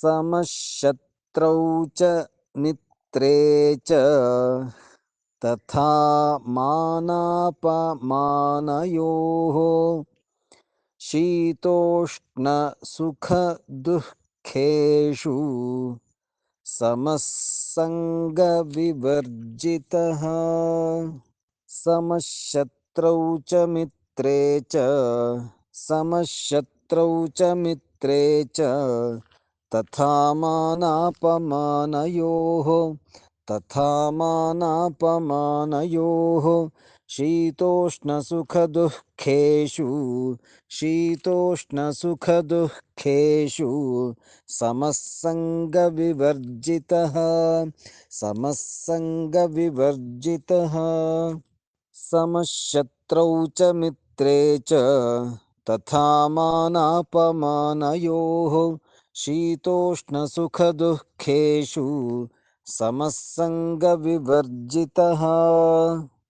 समशत्रौ च मित्रे च तथा मानापमानयोः शीतोष्णसुखदुःखेषु समः सङ्गविवर्जितः समशत्रौ च मित्रे च समशत्रौ च मित्रे च तथा मानापमानयोः तथा मानापमानयोः शीतोष्णसुखदुःखेषु शीतोष्णसुखदुःखेषु समस्सङ्गविवर्जितः समस्सङ्गविवर्जितः। समशत्रौ च मित्रे च तथा मानापमानयोः शीतोष्णसुखदुःखेषु समस्सङ्गविवर्जितः